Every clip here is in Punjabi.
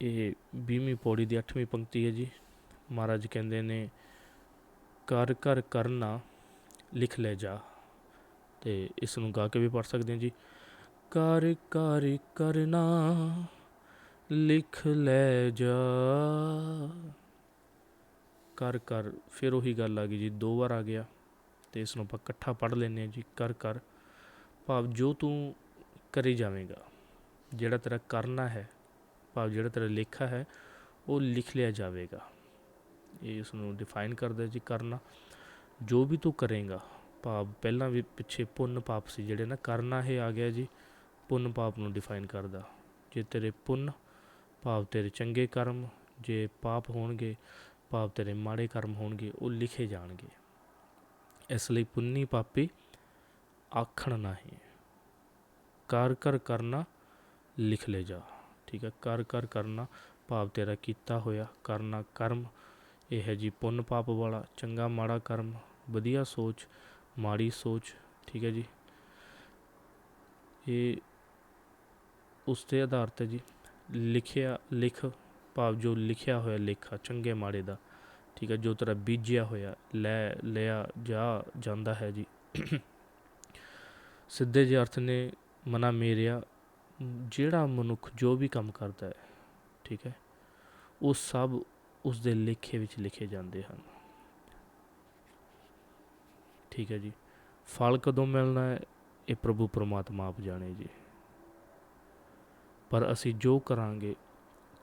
ਇਹ 20ਵੀਂ ਪੌੜੀ ਦੀ 8ਵੀਂ ਪੰਕਤੀ ਹੈ ਜੀ। ਮਹਾਰਾਜ ਕਹਿੰਦੇ ਨੇ ਕਰ ਕਰ ਕਰਨਾ ਲਿਖ ਲੈ ਜਾ। ਤੇ ਇਸ ਨੂੰ ਗਾ ਕੇ ਵੀ ਪੜ ਸਕਦੇ ਹਾਂ ਜੀ। ਕਰ ਕਰ ਕਰਨਾ ਲਿਖ ਲੈ ਜਾ। ਕਰ ਕਰ ਫਿਰ ਉਹੀ ਗੱਲ ਆ ਗਈ ਜੀ, ਦੋ ਵਾਰ ਆ ਗਿਆ। ਤੇ ਇਸ ਨੂੰ ਆਪਾਂ ਇਕੱਠਾ ਪੜ ਲੈਂਦੇ ਹਾਂ ਜੀ ਕਰ ਕਰ ਭਾਵ ਜੋ ਤੂੰ ਕਰੀ ਜਾਵੇਂਗਾ, ਜਿਹੜਾ ਤੇਰਾ ਕਰਨਾ ਹੈ ਭਾਵ ਜਿਹੜਾ ਤੇਰਾ ਲੇਖਾ ਹੈ, ਉਹ ਲਿਖ ਲਿਆ ਜਾਵੇਗਾ। ਇਹ ਇਸ ਨੂੰ ਡਿਫਾਈਨ ਕਰਦਾ ਜੀ ਕਰਨਾ। ਜੋ ਵੀ ਤੂੰ ਕਰੇਗਾ, ਭਾਵ ਪਹਿਲਾਂ ਵੀ ਪਿੱਛੇ ਪੁੰਨ ਪਾਪ ਸੀ ਜਿਹੜੇ ਨਾ, ਕਰਨਾ ਇਹ ਆ ਗਿਆ ਜੀ, ਪੁੰਨ ਪਾਪ ਨੂੰ ਡਿਫਾਈਨ ਕਰਦਾ। ਜੇ ਤੇਰੇ ਪੁੰਨ, ਭਾਵ ਤੇਰੇ ਚੰਗੇ ਕਰਮ, ਜੇ ਪਾਪ ਹੋਣਗੇ, ਭਾਵ ਤੇਰੇ ਮਾੜੇ ਕਰਮ ਹੋਣਗੇ, ਉਹ ਲਿਖੇ ਜਾਣਗੇ। ਇਸ ਲਈ ਪੁੰਨੀ ਪਾਪੀ ਆਖਣ ਨਹੀਂ। ਕਰ ਕਰ ਕਰਨਾ, ਲਿਖ ਲੈ ਜਾ। ਠੀਕ ਹੈ, ਕਰ ਕਰ ਕਰਨਾ ਭਾਵ ਤੇਰਾ ਕੀਤਾ ਹੋਇਆ, ਕਰਨਾ ਕਰਮ, ਇਹ ਹੈ ਜੀ ਪੁੰਨ ਪਾਪ ਵਾਲਾ, ਚੰਗਾ ਮਾੜਾ ਕਰਮ, ਵਧੀਆ ਸੋਚ, ਮਾੜੀ ਸੋਚ, ਠੀਕ ਹੈ ਜੀ। ਇਹ ਉਸ ਦੇ ਆਧਾਰ ਤੇ ਜੀ, ਲਿਖਿਆ, ਲਿਖ, ਭਾਵ ਜੋ ਲਿਖਿਆ ਹੋਇਆ ਲੇਖਾ, ਚੰਗੇ ਮਾੜੇ ਦਾ, ਠੀਕ ਹੈ, ਜੋ ਤੇਰਾ ਬੀਜਿਆ ਹੋਇਆ, ਲੈ, ਲਿਆ ਜਾ ਜਾਂਦਾ ਹੈ ਜੀ। ਸਿੱਧੇ ਜਿਹੇ ਅਰਥ ਨੇ, ਮਨਾ ਮੇਰਿਆ ਜਿਹੜਾ ਮਨੁੱਖ ਜੋ ਵੀ ਕੰਮ ਕਰਦਾ ਹੈ, ਠੀਕ ਹੈ, ਉਹ ਸਭ ਉਸ ਦੇ ਲੇਖੇ ਵਿੱਚ ਲਿਖੇ ਜਾਂਦੇ ਹਨ। ਠੀਕ ਹੈ ਜੀ। ਫਲ ਕਦੋਂ ਮਿਲਣਾ ਹੈ? ਇਹ ਪ੍ਰਭੂ ਪਰਮਾਤਮਾ ਆਪ ਜਾਣੇ ਜੀ। ਪਰ ਅਸੀਂ ਜੋ ਕਰਾਂਗੇ,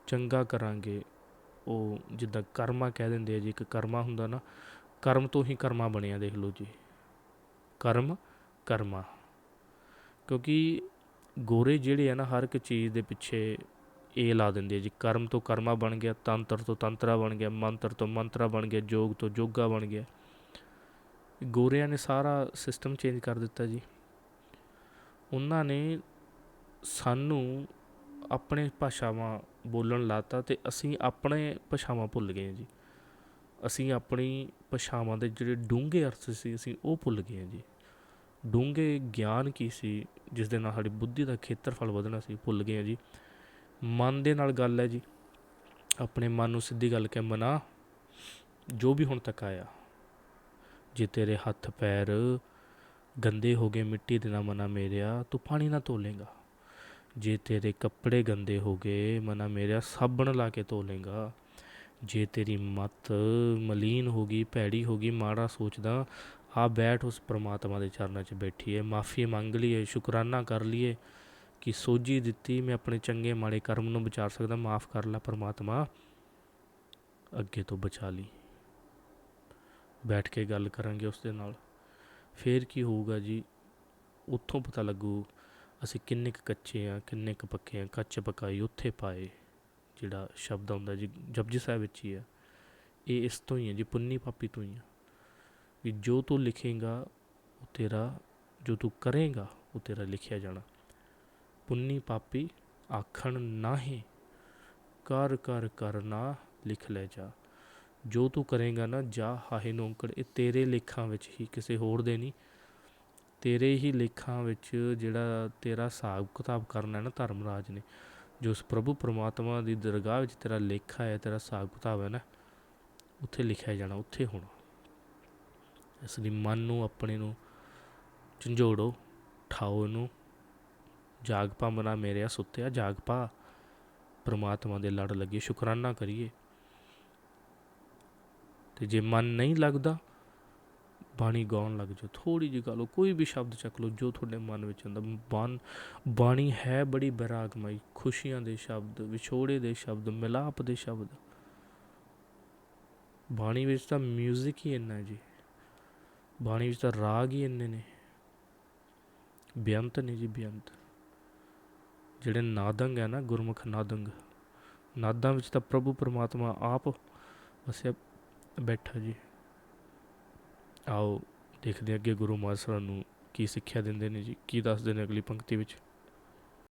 ਚੰਗਾ ਕਰਾਂਗੇ, ਉਹ ਜਿੱਦਾਂ ਕਰਮਾ ਕਹਿ ਦਿੰਦੇ ਆ ਜੀ, ਇੱਕ ਕਰਮਾ ਹੁੰਦਾ ਨਾ, ਕਰਮ ਤੋਂ ਹੀ ਕਰਮਾ ਬਣਿਆ, ਦੇਖ ਲਓ ਜੀ। ਕਰਮ, ਕਰਮਾ। ਕਿਉਂਕਿ ਗੋਰੇ ਜਿਹੜੇ ਆ ਨਾ ਹਰ ਇੱਕ ਚੀਜ਼ ਦੇ ਪਿੱਛੇ ਇਹ ਲਾ ਦਿੰਦੇ ਆ ਜੀ। ਕਰਮ ਤੋਂ ਕਰਮਾ ਬਣ ਗਿਆ, ਤੰਤਰ ਤੋਂ ਤੰਤਰਾ ਬਣ ਗਿਆ, ਮੰਤਰ ਤੋਂ ਮੰਤਰਾ ਬਣ ਗਿਆ, ਜੋਗ ਤੋਂ ਜੋਗਾ ਬਣ ਗਿਆ। ਗੋਰਿਆਂ ਨੇ ਸਾਰਾ ਸਿਸਟਮ ਚੇਂਜ ਕਰ ਦਿੱਤਾ ਜੀ। ਉਹਨਾਂ ਨੇ ਸਾਨੂੰ ਆਪਣੇ ਭਾਸ਼ਾਵਾਂ ਬੋਲਣ ਲਾਤਾ ਤੇ ਅਸੀਂ ਆਪਣੇ ਭਾਸ਼ਾਵਾਂ ਭੁੱਲ ਗਏ ਹਾਂ ਜੀ। ਅਸੀਂ ਆਪਣੀ ਭਾਸ਼ਾਵਾਂ ਦੇ ਜਿਹੜੇ ਡੂੰਘੇ ਅਰਥ ਸੀ, ਅਸੀਂ ਉਹ ਭੁੱਲ ਗਏ ਹਾਂ ਜੀ। ਡੂੰਘੇ ਗਿਆਨ ਕੀ ਸੀ, ਜਿਸ ਦੇ ਨਾਲ ਸਾਡੀ ਬੁੱਧੀ ਦਾ ਖੇਤਰਫਲ ਵਧਣਾ ਸੀ, ਭੁੱਲ ਗਏ ਹਾਂ ਜੀ। ਮਨ ਦੇ ਨਾਲ ਗੱਲ ਹੈ ਜੀ। ਆਪਣੇ ਮਨ ਨੂੰ ਸਿੱਧੀ ਗੱਲ ਕਹਿ, ਮਨਾ, ਜੋ ਵੀ ਹੁਣ ਤੱਕ ਆਇਆ, ਜੇ ਤੇਰੇ ਹੱਥ ਪੈਰ ਗੰਦੇ ਹੋ ਗਏ, ਮਿੱਟੀ ਦੇ ਨਾਲ ਮਨਾ ਮੇਰਿਆ, ਤੂੰ ਪਾਣੀ ਨਾ ਧੋ ਲੇਗਾ ਜੇ ਤੇਰੇ ਕੱਪੜੇ ਗੰਦੇ ਹੋ ਗਏ, ਮਨਾ ਮੇਰਿਆ, ਸਾਬਣ ਲਾ ਕੇ ਧੋ ਲੇਗਾ ਜੇ ਤੇਰੀ ਮਤ ਮਲੀਨ ਹੋ ਗਈ, ਭੈੜੀ ਹੋ ਗਈ, ਮਾੜਾ ਸੋਚਦਾ ਆ ਬੈਠ ਉਸ ਪ੍ਰਮਾਤਮਾ ਦੇ ਚਰਨਾਂ 'ਚ ਬੈਠੀਏ ਮਾਫੀ ਮੰਗ ਲਈਏ, ਸ਼ੁਕਰਾਨਾ ਕਰ ਲਈਏ ਕਿ ਸੋਝੀ ਦਿੱਤੀ, ਮੈਂ ਆਪਣੇ ਚੰਗੇ ਮਾੜੇ ਕਰਮ ਨੂੰ ਵਿਚਾਰ ਸਕਦਾ, ਮਾਫ ਕਰ ਲੈ ਪ੍ਰਮਾਤਮਾ, ਅੱਗੇ ਤੋਂ ਬਚਾ ਲਈ। ਬੈਠ ਕੇ ਗੱਲ ਕਰਾਂਗੇ ਉਸ ਦੇ ਨਾਲ। ਫੇਰ ਕੀ ਹੋਊਗਾ ਜੀ? ਉੱਥੋਂ ਪਤਾ ਲੱਗੂ, ਅਸੀਂ ਕਿੰਨੇ ਕੁ ਕੱਚੇ ਆ, ਕਿੰਨੇ ਕੁ ਪੱਕੇ ਆ, ਕੱਚ ਪਕਾਈ ਉੱਥੇ ਪਾਏ, ਜਿਹੜਾ ਸ਼ਬਦ ਆਉਂਦਾ ਜੀ, ਜਪਜੀ ਸਾਹਿਬ ਵਿੱਚ ਹੀ ਆ। ਇਹ ਇਸ ਤੋਂ ਹੀ ਹੈ ਜੀ, ਪੁੰਨੀ ਪਾਪੀ ਤੋਂ ਹੀ ਆ। ਵੀ ਜੋ ਤੂੰ ਲਿਖੇਗਾ, ਉਹ ਤੇਰਾ, ਜੋ ਤੂੰ ਕਰੇਗਾ, ਉਹ ਤੇਰਾ ਲਿਖਿਆ ਜਾਣਾ। ਪੁੰਨੀ ਪਾਪੀ ਆਖਣ ਨਾਹੀਂ, ਕਰ ਕਰ ਕਰਨਾ ਲਿਖ ਲੈ ਜਾ। ਜੋ ਤੂੰ ਕਰੇਗਾ ਨਾ, ਜਾ ਹਾਹੇ ਨੌਂਕੜ, ਇਹ ਤੇਰੇ ਲੇਖਾਂ ਵਿੱਚ ਹੀ, ਕਿਸੇ ਹੋਰ ਦੇ ਨਹੀਂ। ਤੇਰੇ ਹੀ ਲੇਖਾਂ ਵਿੱਚ ਜਿਹੜਾ ਤੇਰਾ ਹਿਸਾਬ ਕਿਤਾਬ ਕਰਨਾ ਹੈ ਨਾ ਧਰਮਰਾਜ ਨੇ, ਜੋ ਉਸ ਪ੍ਰਭੂ ਪਰਮਾਤਮਾ ਦੀ ਦਰਗਾਹ ਵਿੱਚ ਤੇਰਾ ਲੇਖਾ ਹੈ, ਤੇਰਾ ਹਿਸਾਬ ਕਿਤਾਬ ਹੈ ਨਾ, ਉੱਥੇ ਲਿਖਿਆ ਜਾਣਾ, ਉੱਥੇ ਹੋਣਾ। ਇਸ ਲਈ ਮਨ ਨੂੰ, ਆਪਣੇ ਨੂੰ ਝੰਜੋੜੋ ਠਾਓ ਇਹਨੂੰ। ਜਾਗ ਪਾ ਮਨਾ ਮੇਰਿਆ ਸੁੱਤਿਆ, ਜਾਗ ਪਾ। ਪ੍ਰਮਾਤਮਾ ਦੇ ਲੜ ਲੱਗੇ, ਸ਼ੁਕਰਾਨਾ ਕਰੀਏ। ਤੇ ਜੇ ਮਨ ਨਹੀਂ ਲੱਗਦਾ, ਬਾਣੀ ਗਾਉਣ ਲੱਗ ਜਾਓ। ਥੋੜੀ ਜਿਹੀ ਗਾ ਲਓ ਕੋਈ ਵੀ ਸ਼ਬਦ ਚੱਕ ਲਓ, ਜੋ ਤੁਹਾਡੇ ਮਨ ਵਿੱਚ ਹੁੰਦਾ ਬਾਣ, ਬਾਣੀ ਹੈ ਬੜੀ ਬਰਾਗਮਈ। ਖੁਸ਼ੀਆਂ ਦੇ ਸ਼ਬਦ, ਵਿਛੋੜੇ ਦੇ ਸ਼ਬਦ, ਮਿਲਾਪ ਦੇ ਸ਼ਬਦ। ਬਾਣੀ ਵਿੱਚ ਤਾਂ 뮤직 ਹੀ ਇੰਨਾ ਜੀ। ਬਾਣੀ ਵਿੱਚ ਤਾਂ ਰਾਗ ਹੀ ਇੰਨੇ ਨੇ। ਬੇਅੰਤ ਨੇ ਜੀ, ਬੇਅੰਤ। ਜਿਹੜੇ ਨਾਦੰਗ ਹੈ ਨਾ, ਗੁਰਮੁਖ ਨਾਦੰਗ, ਨਾਦਾਂ ਵਿੱਚ ਤਾਂ ਪ੍ਰਭੂ ਪਰਮਾਤਮਾ ਆਪ ਵਸਿਆ ਬੈਠਾ ਜੀ। ਆਓ ਦੇਖਦੇ ਹਾਂ ਅੱਗੇ ਗੁਰੂ ਮਹਾਰਾਜ ਨੂੰ ਕੀ ਸਿੱਖਿਆ ਦਿੰਦੇ ਨੇ ਜੀ, ਕੀ ਦੱਸਦੇ ਨੇ ਅਗਲੀ ਪੰਕਤੀ ਵਿੱਚ।